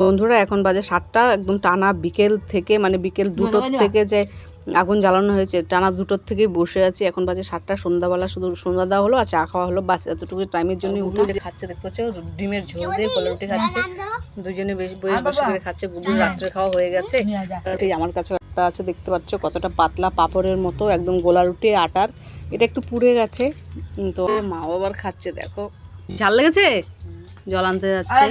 বন্ধুরা এখন বাজে সাতটা একদম টানা বিকেল থেকে মানে বিকেল দুটোর থেকে যে আগুন জ্বালানো হয়েছে টানা দুটোর থেকেই বসে আছি। এখন বাজে সাতটা সন্ধ্যাবেলা শুধু সন্ধ্যা দেওয়া হলো আর চা খাওয়া হলো বাস এতটুকু টাইমের জন্য উঠে খাচ্ছে দেখতে পাচ্ছ? ডিমের ঝোল দিয়ে কলে রুটি খাচ্ছে। দুজনে বেশ বেশ বসে করে খাচ্ছে গুগুর রাত্রে খাওয়া হয়ে গেছে। আমার কাছে একটা আছে দেখতে পাচ্ছ কতটা পাতলা পাপড়ের মতো একদম গোলা রুটি আটার। এটা একটু পুড়ে গেছে উম, তো মা বাবার খাচ্ছে দেখো। ঝাল লেগেছে? জল আনতে যাচ্ছে।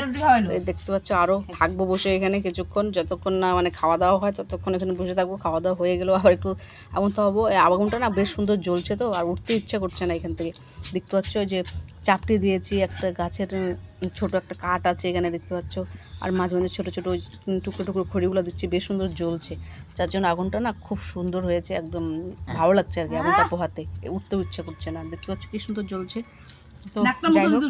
দেখতে পাচ্ছ আরও থাকব বসে এখানে কিছুক্ষণ। যতক্ষণ না মানে খাওয়া দাওয়া হয় ততক্ষণ এখানে বসে থাকব। খাওয়া দাওয়া হয়ে গেলেও আবার একটু আগুন তো হব। এই আগুনটা না বেশ সুন্দর জ্বলছে তো আর উঠতে ইচ্ছা করছে না এখান থেকে। দেখতে পাচ্ছ যে চাপটি দিয়েছি একটা গাছের ছোট একটা কাঠ আছে এখানে দেখতে পাচ্ছ। আর মাঝে মাঝে ছোটো ছোটো টুকরো টুকরো খড়িগুলো দিচ্ছি বেশ সুন্দর জ্বলছে। যার জন্য আগুনটা না খুব সুন্দর হয়েছে একদম ভালো লাগছে আর কি আগুনটা পোহাতে। উঠতেও ইচ্ছা করছে না। দেখতে পাচ্ছ কি সুন্দর জ্বলছে। তো যাই হোক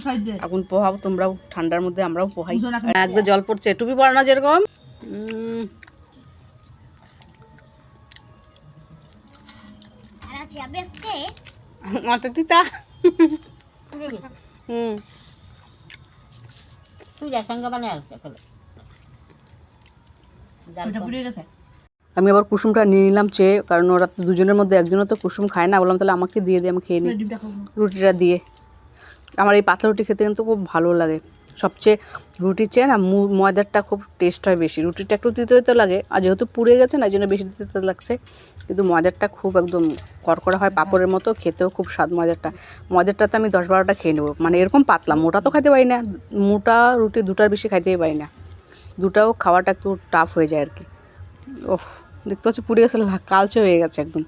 আগুন পোহাও তোমরাও ঠান্ডার মধ্যে আমরাও পোহাই। একদম জল পড়ছে টুপি পড়ে না যেরকম। হুম। তুই সঙ্গে বানায় আমি আবার কুসুমটা নিয়ে নিলাম চেয়ে কারণ ওরা তো দুজনের মধ্যে একজনও তো কুসুম খায় না। বললাম তাহলে আমাকে দিয়ে দিয়ে আমি খেয়ে নিই রুটিটা দিয়ে। আমার এই পাতলা রুটি খেতে কিন্তু খুব ভালো লাগে। সবচেয়ে রুটির চেয়ে না ময়দারটা খুব টেস্ট হয় বেশি। রুটিটা একটু দিতে তিতে লাগে, আর যেহেতু পুড়ে গেছে না এই জন্য বেশি দিতে লাগছে। কিন্তু ময়দারটা খুব একদম কড়কড়া হয়, পাপড়ের মতো, খেতেও খুব স্বাদ ময়দারটা। ময়দারটা তো আমি দশ বারোটা খেয়ে নেব। মানে এরকম পাতলা, মোটা তো খাইতে পারি না। মোটা রুটি দুটার বেশি খাইতেই পারি না। দুটাও খাওয়াটা একটু টাফ হয়ে যায় আর কি। ওহ দেখতে পাচ্ছি পুড়ে গেছে, কালচে হয়ে গেছে একদম।